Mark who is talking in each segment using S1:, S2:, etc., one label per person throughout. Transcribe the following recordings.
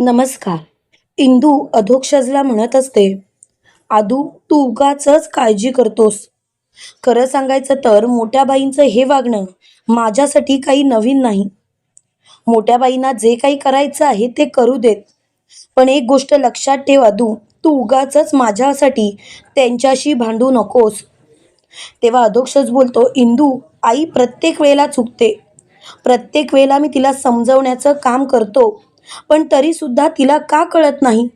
S1: नमस्कार. इंदू अधोक्षजला म्हणत असते आदू तू उगाचच काळजी करतोस. खरं सांगायचं तर मोठ्या बाईंचं हे वागणं माझ्यासाठी काही नवीन नाही. मोठ्या बाईंना जे काही करायचं आहे ते करू देत. पण एक गोष्ट लक्षात ठेव आदू तू उगाच माझ्यासाठी त्यांच्याशी भांडू नकोस. तेव्हा अधोक्षज बोलतो इंदू आई प्रत्येक वेळेला चुकते. प्रत्येक वेळेला मी तिला समजवण्याचं काम करतो. पण तरीसुद्धा तिला का कळत नाही?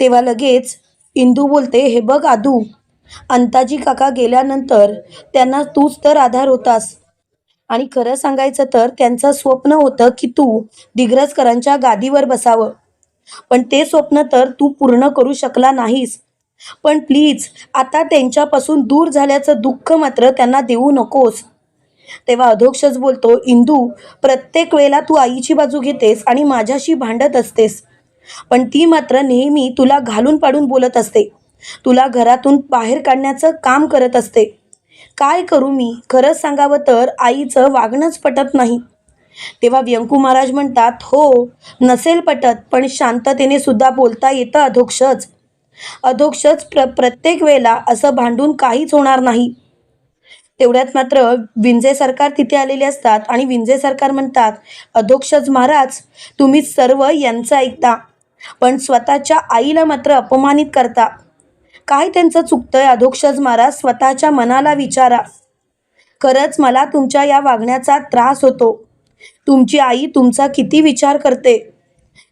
S1: तेव्हा लगेच इंदू बोलते हे बघ आदू अंताजी काका गेल्यानंतर त्यांना तूच तर आधार होतास. आणि खरं सांगायचं तर त्यांचं स्वप्न होतं की तू दिग्रजकरांच्या गादीवर बसावं. पण ते स्वप्न तर तू पूर्ण करू शकला नाहीस. पण प्लीज आता त्यांच्यापासून दूर झाल्याचं दुःख मात्र त्यांना देऊ नकोस. तेव्हा अधोक्षच बोलतो इंदू प्रत्येक वेळेला तू आईची बाजू घेतेस आणि माझ्याशी भांडत असतेस. पण ती मात्र नेहमी तुला घालून पाडून बोलत असते. तुला घरातून बाहेर काढण्याचं काम करत असते. काय करू मी? खरंच सांगावं तर आईचं वागणंच पटत नाही. तेव्हा व्यंकू महाराज म्हणतात हो नसेल पटत पण शांततेने सुद्धा बोलता येतं अधोक्षच. अधोक्षच प्र प्रत्येक वेळेला असं भांडून काहीच होणार नाही. तेवढ्यात मात्र विंजे सरकार तिथे आलेले असतात आणि विंजे सरकार म्हणतात अधोक्षज महाराज तुम्ही सर्व यांचं ऐकता पण स्वतःच्या आईला मात्र अपमानित करता. काय त्यांचं चुकतंय अधोक्षज महाराज स्वतःच्या मनाला विचारा. खरंच मला तुमच्या या वागण्याचा त्रास होतो. तुमची आई तुमचा किती विचार करते?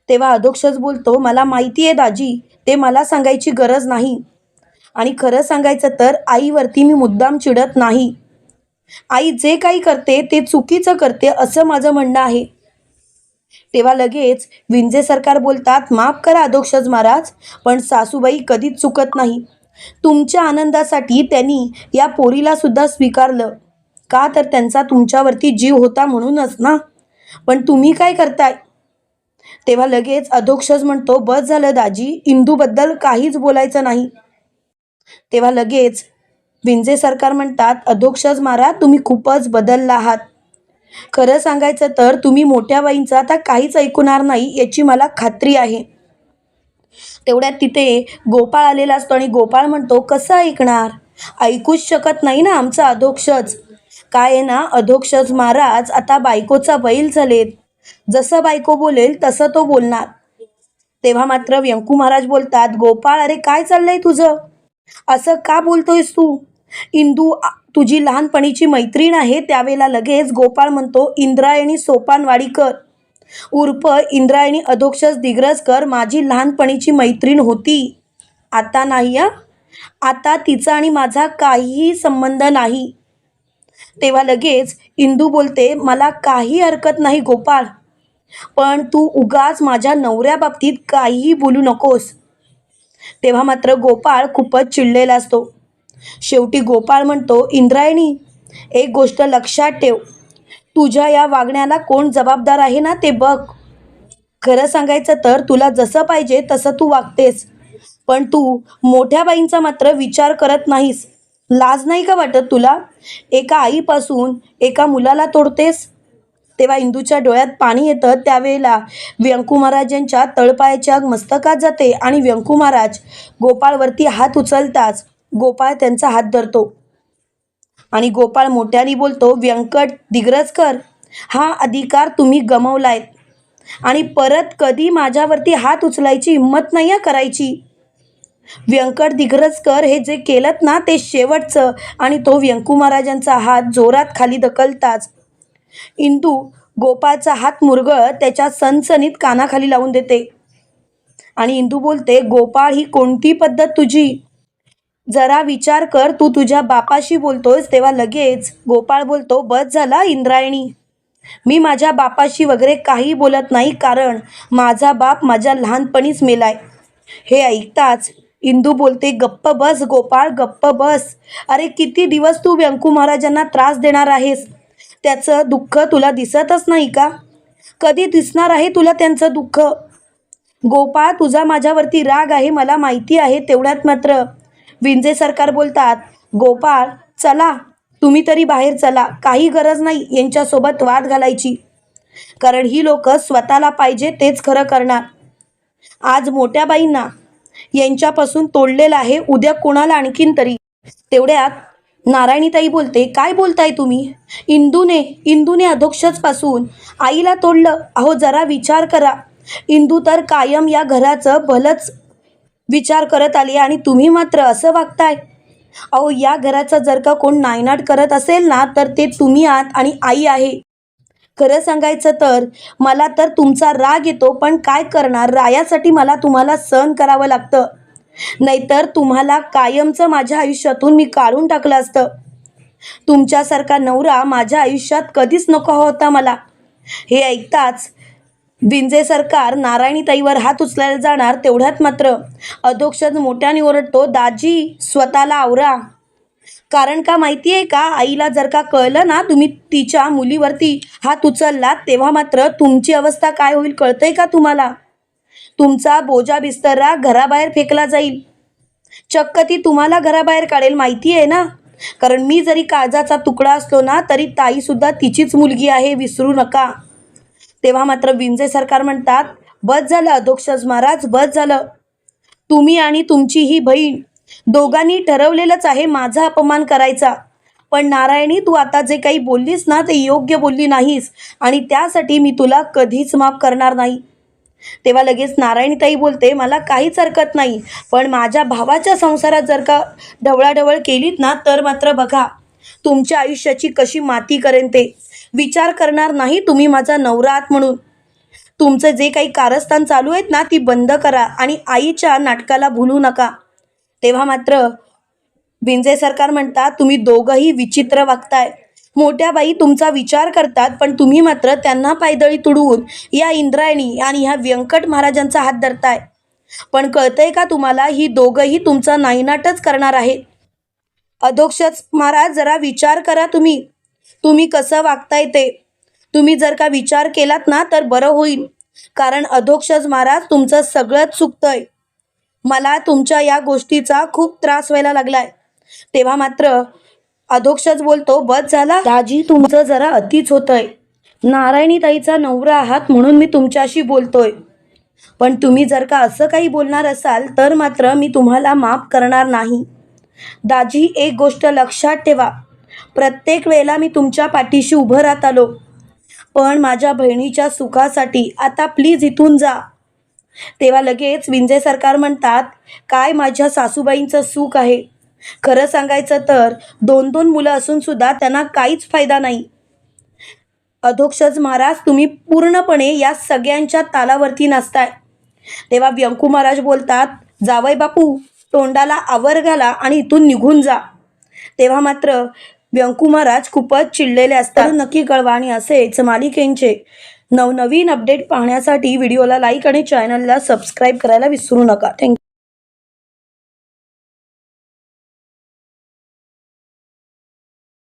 S1: तेव्हा अधोक्षज बोलतो मला माहिती आहे दाजी ते मला सांगायची गरज नाही. आणि खरं सांगायचं तर आईवरती मी मुद्दाम चिडत नाही. आई जे काही करते ते चुकीचं करते असं माझं म्हणणं आहे. तेव्हा लगेच विंजे सरकार बोलतात माफ करा अधोक्षज महाराज पण सासूबाई कधीच चुकत नाही. तुमच्या आनंदासाठी त्यांनी या पोरीला सुद्धा स्वीकारलं. का तर त्यांचा तुमच्यावरती जीव होता म्हणूनच ना? पण तुम्ही काय करताय? तेव्हा लगेच अधोक्षज म्हणतो बस झालं दाजी इंदूबद्दल काहीच बोलायचं नाही. तेव्हा लगेच विंजे सरकार म्हणतात अधोक्षज महाराज तुम्ही खूपच बदलला आहात. खरं सांगायचं तर तुम्ही मोठ्या बाईंचं आता काहीच ऐकणार नाही याची मला खात्री आहे. तेवढ्यात तिथे गोपाळ आलेला असतो आणि गोपाळ म्हणतो कसं ऐकणार? ऐकूच शकत नाही ना आमचा अधोक्षज. काय आहे ना अधोक्षज महाराज आता बायकोचा बैल झालेत. जसं बायको बोलेल तसं तो बोलणार. तेव्हा मात्र व्यंकू महाराज बोलतात गोपाळ अरे काय चाललंय तुझं? असं का बोलतोयस तू? इंदू तुझी लहानपणीची मैत्रीण आहे त्यावेळेला लगेच गोपाळ म्हणतो इंद्रायणी सोपान वाडीकर उर्फ इंद्रायणी अधोक्षस दिग्रजकर माझी लहानपणीची मैत्रीण होती. आता नाही आता तिचा आणि माझा काहीही संबंध नाही. तेव्हा लगेच इंदू बोलते मला काही हरकत नाही गोपाळ. पण तू उगाच माझ्या नवऱ्याबाबतीत काहीही बोलू नकोस. तेव्हा मात्र गोपाळ खूपच चिडलेला असतो. शेवटी गोपाळ म्हणतो इंद्रायणी एक गोष्ट लक्षात ठेव. तुझ्या या वागण्याला कोण जबाबदार आहे ना ते बघ. खरं सांगायचं तर तुला जसं पाहिजे तसं तू वागतेस. पण तू मोठ्या बाईंचा मात्र विचार करत नाहीस. लाज नाही का वाटत तुला? एका आईपासून एका मुलाला तोडतेस? तेव्हा इंदूच्या डोळ्यात पाणी येतं. त्यावेळेला व्यंकू महाराजांच्या तळपायाच्या मस्तकात जाते आणि व्यंकू महाराज गोपाळवरती हात उचलताच गोपाळ त्यांचा हात धरतो. आणि गोपाळ मोठ्याने बोलतो व्यंकट दिग्रजकर हा अधिकार तुम्ही गमवलाय आणि परत कधी माझ्यावरती हात उचलायची हिंमत नाही करायची. व्यंकट दिग्रजकर हे जे केलं ना ते शेवटचं. आणि तो व्यंकू महाराजांचा हात जोरात खाली ढकलताच इंदू गोपाळचा हात मुरगळत त्याच्या सनसनीत कानाखाली लावून देते. आणि इंदू बोलते गोपाळ ही कोणती पद्धत तुझी? जरा विचार कर तू तुझ्या बापाशी बोलतोयस तेव्हा लगेच गोपाळ बोलतो बस झाला इंद्रायणी. मी माझ्या बापाशी वगैरे काही बोलत नाही कारण माझा बाप माझ्या लहानपणीच मेलाय. हे ऐकताच इंदू बोलते गप्प बस गोपाळ गप्प बस. अरे किती दिवस तू व्यंकू महाराजांना त्रास देणार आहेस? त्याचं दुःख तुला दिसतच नाही का? कधी दिसणार आहे तुला त्यांचं दुःख? गोपाळ तुझा माझ्यावरती राग आहे मला माहिती आहे तेवढ्यात मात्र. विंजे सरकार बोलतात गोपाळ चला. तुम्ही तरी बाहेर चला. काही गरज नाही यांच्यासोबत वाद घालायची. कारण ही लोक स्वतःला पाहिजे तेच खरं करणार. आज मोठ्या बाईंना यांच्यापासून तोडलेलं आहे उद्या कोणाला आणखीन तरी. तेवढ्यात नारायणीताई बोलते काय बोलताय तुम्ही? इंदूने इंदूने अदोक्षचपासून आईला तोडलं. अहो जरा विचार करा. इंदू तर कायम या घराचं भलंच विचार करत आली आणि तुम्ही मात्र असं वागताय. अहो या घराचा जर का कोण नायनाट करत असेल ना तर ते तुम्ही आहात आणि आई आहे. खरं सांगायचं तर मला तर तुमचा राग येतो पण काय करणार? रायासाठी मला तुम्हाला सहन करावं लागतं. नाहीतर तुम्हाला कायमचं माझ्या आयुष्यातून मी काढून टाकलं असतं. तुमच्यासारखा नवरा माझ्या आयुष्यात कधीच नको होता मला. हे ऐकताच विंजे सरकार नारायणीताईवर हात उचलायला जाणार तेवढ्यात मात्र अधोक्षज मोठ्याने ओरडतो दाजी स्वतःला आवरा. कारण का माहिती आहे का? आईला जर का कळलं ना तुम्ही तिच्या मुलीवरती हात उचललात तेव्हा मात्र तुमची अवस्था काय होईल कळतंय का तुम्हाला? तुमचा बोजा बिस्तरा घराबाहेर फेकला जाईल. चक्क ती तुम्हाला घराबाहेर काढेल माहिती आहे ना? कारण मी जरी काळजाचा तुकडा असलो ना तरी ताईसुद्धा तिचीच मुलगी आहे विसरू नका. तेव्हा मात्र विंजे सरकार म्हणतात बस झालं अधोक्षज महाराज बस झालं. तुम्ही आणि तुमची ही बहीण दोघांनी ठरवलेलंच आहे माझा अपमान करायचा. पण नारायणी तू आता जे काही बोललीस ना ते योग्य बोलली नाहीस आणि त्यासाठी मी तुला कधीच माफ करणार नाही. तेव्हा लगेच नारायणीताई बोलते मला काहीच हरकत नाही पण माझ्या भावाच्या संसारात जर का ढवळाढवळ केलीत ना तर मात्र बघा तुमच्या आयुष्याची कशी माती करेन ते. विचार करणार नाही तुम्ही माझा नवरा आहात म्हणून. तुमचं जे काही कारस्थान चालू आहेत ना ती बंद करा आणि आईच्या नाटकाला भुलू नका. तेव्हा मात्र विंजे सरकार म्हणतात तुम्ही दोघंही विचित्र वागताय. मोठ्या बाई तुमचा विचार करतात पण तुम्ही मात्र त्यांना पायदळी तुडवून या इंद्रायणी आणि ह्या व्यंकट महाराजांचा हात धरताय. पण कळतंय का तुम्हाला ही दोघंही तुमचा नायनाटच करणार आहेत? अधोक्षच महाराज जरा विचार करा तुम्ही. तुम्ही कसं वागताय ते? तुम्ही जर का विचार केलात ना तर बरं होईल. कारण अधोक्षज महाराज तुमचं सगळंच चुकतंय. मला तुमच्या या गोष्टीचा खूप त्रास व्हायला लागलाय. तेव्हा मात्र अधोक्षच बोलतो बस झाला? दाजी तुमचं जरा अतिच होतंय. नारायणी ताईचा नवरा आहात म्हणून मी तुमच्याशी बोलतोय. पण तुम्ही जर का असं काही बोलणार असाल तर मात्र मी तुम्हाला माफ करणार नाही. दाजी एक गोष्ट लक्षात ठेवा. प्रत्येक वेळेला मी तुमच्या पाठीशी उभं राहत आलो. पण माझ्या बहिणीच्या सुखासाठी आता प्लीज इथून जा. तेव्हा लगेच विंजे सरकार म्हणतात काय माझ्या सासूबाईंचं सुख आहे? खरं सांगायचं तर दोन दोन मुलं असून सुद्धा त्यांना काहीच फायदा नाही. अधोक्षज महाराज तुम्ही पूर्णपणे या सगळ्यांच्या तालावरती नसताय तेव्हा व्यंकू महाराज बोलतात जावय बापू तोंडाला आवर घाला आणि इथून निघून जा. तेव्हा मात्र व्यंकू महाराज खूपच चिडलेले असतात. नक्की कळवा आणि असेच मालिकेंचे नवनवीन अपडेट पाहण्यासाठी व्हिडिओला लाईक आणि चॅनलला सबस्क्राईब करायला विसरू नका. थँक्यू.